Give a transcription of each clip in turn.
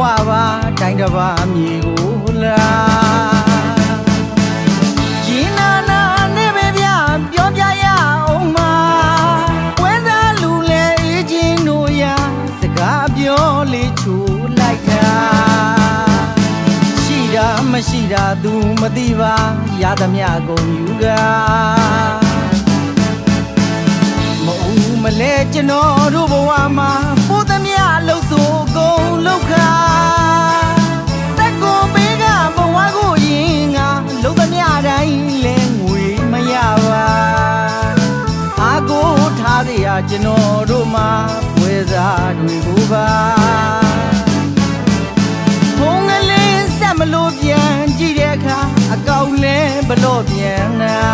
တစ်ပါးမြေကိုလာရင်နာနာနဲ့ပဲဗျပြောပြရအောင်မှာဝဲစားလူလဲအေးချင်းတို့ရာစကားပြောလေးချိုလိုက်တာရှိတာမရှိတာ तू မသိပါရသမျှကုန်ယူကမအူမလဲကျွန်တော်တို့ဘဝမှာပိုး ကျွန်တော်တို့မှာဝဲစားတွေကိုပါဘုံကလေးဆက်မလို့ပြန်ကြည့်တဲ့အခါအကောက်လဲဘလို့ပြန်နာ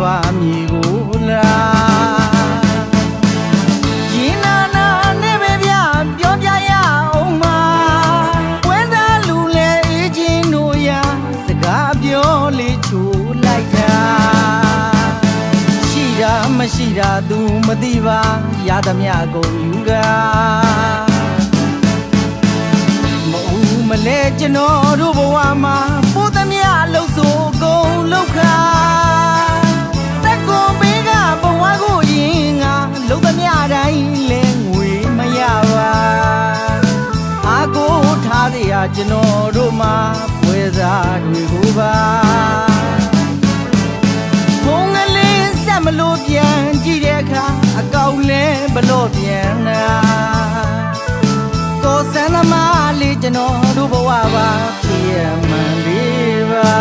ပါးမြေကိုလာရင်နာနာနဲ့ပဲဗျပြောပြရအောင်မှာဝဲစားလူလဲအေးချင်းတို့ရာစကားပြောလေးချိုလိုက်တာရှိတာမရှိတာ तू မသိပါရသမျှကုန်ယူကမအူမလဲကျွန်တော်တို့ဘဝမှာပိုးသမျှလှုပ်ဆိုးကုန်လောက်ခါ တွေကိုပါဘုံကလေးဆက်မလို့ပြန်ကြည့်တဲ့အခါအကောက်လဲဘလို့ပြန်နာကိုစံသမားလေးကျွန်တော်တို့ဘဝပါဖြစ်ရမှန်လေးပါ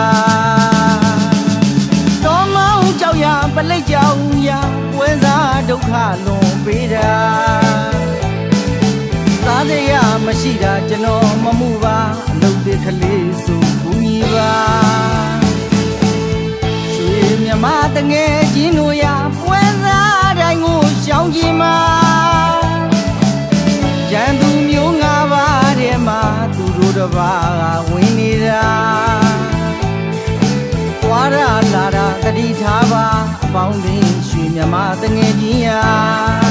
တော်မောင်ကြောက်ရပလိတ်ကြောင်ရဝဲစားဒုက္ခလွန်ပေးတာသားစရာမရှိတာကျွန်တော်မမှုပါအလုပ်တွေကလေးစုကူညီပါ ရွှေမြမတငယ်ချင်းတို့ရပွဲစားတိုင်းကိုရှောင်းကြည့်မှာရန်သူမျိုးငါးပါးထဲမှာသူတို့တစ်ပါးကဝင်နေတာွာရလာတာတတိထားပါအပေါင်းတင်ရွှေမြမတငယ်ချင်းရာ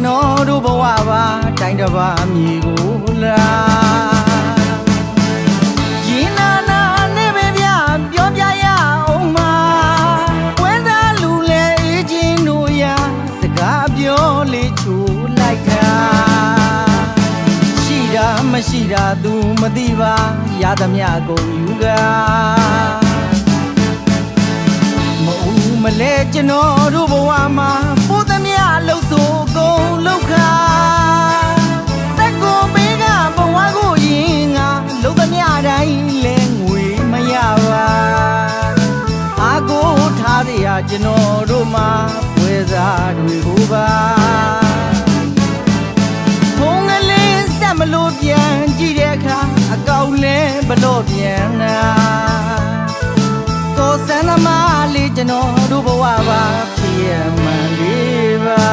ကျွန်တော်တို့ဘဝပါတိုင်းတစ်ပါးမြေကိုလာရင်နာနာနဲ့ပဲဗျပြောပြရအောင်မှာဝဲစားလူလဲအေးချင်းတို့ရာစကားပြောလေးချိုလိုက်တာရှိတာမရှိတာ तू မသိပါရသမျှကုန်ယူကမအူမလဲကျွန်တော်တို့ဘဝမှာပိုးသမျှလှုပ်ဆိုး ကျွန်တော်တို့မှာပွဲစားတွေကိုပါဘုံကလေးဆက်မလို့ပြန်ကြည့်တဲ့အခါအကောက်လဲဘလို့ပြန်နာကိုစံသမားလေးကျွန်တော်တို့ဘဝပါဖြစ်ရမှန်လေးပါ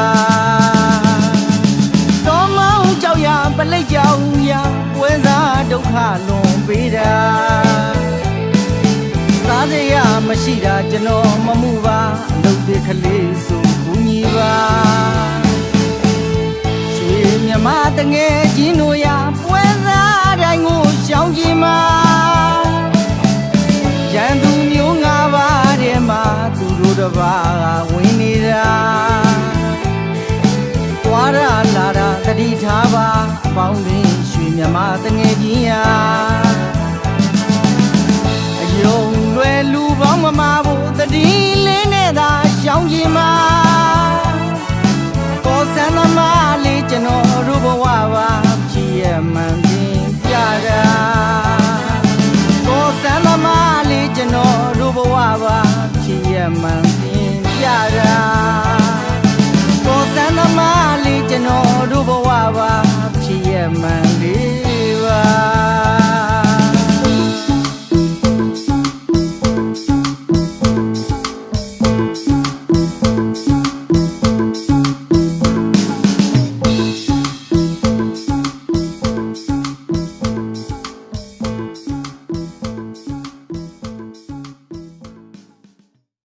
တော်မောင်ကြောက်ရပလိတ်ကြောင်ရဝဲစားဒုက္ခလွန်ပေးတာသားစရာ မရှိတာကျွန်တော်မမှုပါအလုပ်တွေကလေးစုကူညီပါရွှေမတငယ်ချင်းတို့ရာပွဲစားတိုင်းကိုရှောင်းကြည့်မှာရန်သူမျိုးငါးပါးထဲမှာသူတို့တစ်ပါးကဝင်နေတာသွားရလာတာတတိထားပါအပေါင်းတွင်ရွှေမြမတငယ်ချင်းရာ မမဖို့တတိလေးနဲ့သာရှောင်းကြည့်မှာပေါ်ဆန်းသမားလေးကျွန်တော်တို့ဘဝပါ